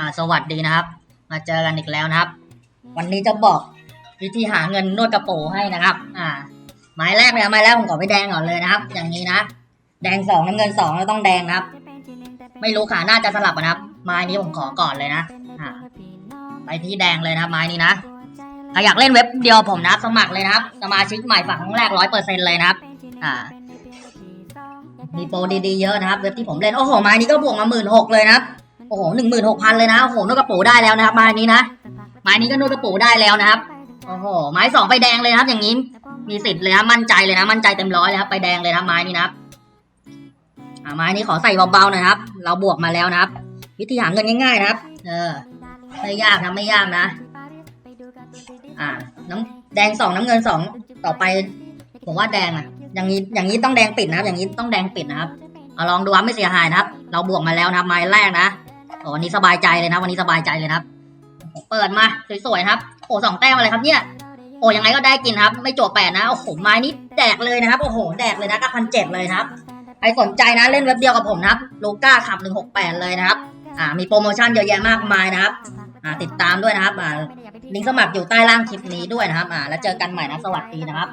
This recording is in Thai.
อ่าสวัสดีนะครับ มาเจอกันอีกแล้วนะครับ วันนี้จะบอกวิธีหาเงินนวดกระโปรงให้นะครับ อ่า ไม้แรกเลยนะไม้แรกผมขอไปแดงก่อนเลยนะครับ อย่างนี้นะ แดงสองน้ำเงินสองแล้วต้องแดงนะครับ ไม่รู้ค่ะน่าจะสลับกันนะครับไม้นี้ผมขอก่อนเลยนะ อ่า ไปที่แดงเลยนะครับไม้นี้นะใครอยากเล่นเว็บเดียวผมนะครับ สมัครเลยนะครับ สมาชิกใหม่ฝากครั้งแรกร้อยเปอร์เซ็นเลยนะครับ อ่ามีโปรดีๆเยอะนะครับ เว็บที่ผมเล่น โอ้โหไม้นี้ก็บวกมาหมื่นหกเลยนะครับ โอ้โหหนึ่งหมื่นหกพันเลยนะโอ้โหนวดกระปูได้แล้วนะครับไม้นี้นะไม้นี้ก็นวดกระปูได้แล้วนะครับโอ้โหไม้สองไปแดงเลยครับ อย่างนี้มีสิทธิ์เลยนะมั่นใจเลยนะมั่นใจเต็มร้อยเลยครับไปแดงเลยนะครับไม้นี้นะครับอ่าไม้นี้ขอใส่เบาๆหน่อยครับ เราบวกมาแล้วนะครับ วิธีหาเงินง่ายๆนะครับ เออไม่ยากนะไม่ยากนะ อ่า น้ำแดงสองน้ำเงินสองต่อไป ผมว่าแดงอะ อย่างนี้อย่างนี้ต้องแดงปิดนะครับ อย่างนี้ต้องแดงปิดนะครับเอาลองดูครับไม่เสียหายนะครับ เราบวกมาแล้วนะครับไม้แรกนะ วันนี้สบายใจเลยนะ วันนี้สบายใจเลยนะครับ เปิดมาสวยๆครับ โอ้สองแต้มอะไรครับเนี่ย โอ้ยังไงก็ได้กินครับ ไม่โจวแปดนะ โอ้โหไม้นี้แดกเลยนะครับ โอ้โห แดกเลยนะกับพันเจ็ดเลยครับ ใครสนใจนะเล่นเว็บเดียวกับผมนะครับ โลก้าขับหนึ่งหกแปดเลยนะครับ อ่า มีโปรโมชั่นเยอะแยะมากมายนะครับ อ่า ติดตามด้วยนะครับ อ่า ลิงก์สมัครอยู่ใต้ล่างคลิปนี้ด้วยนะครับ อ่า แล้วเจอกันใหม่นะ สวัสดีนะครับ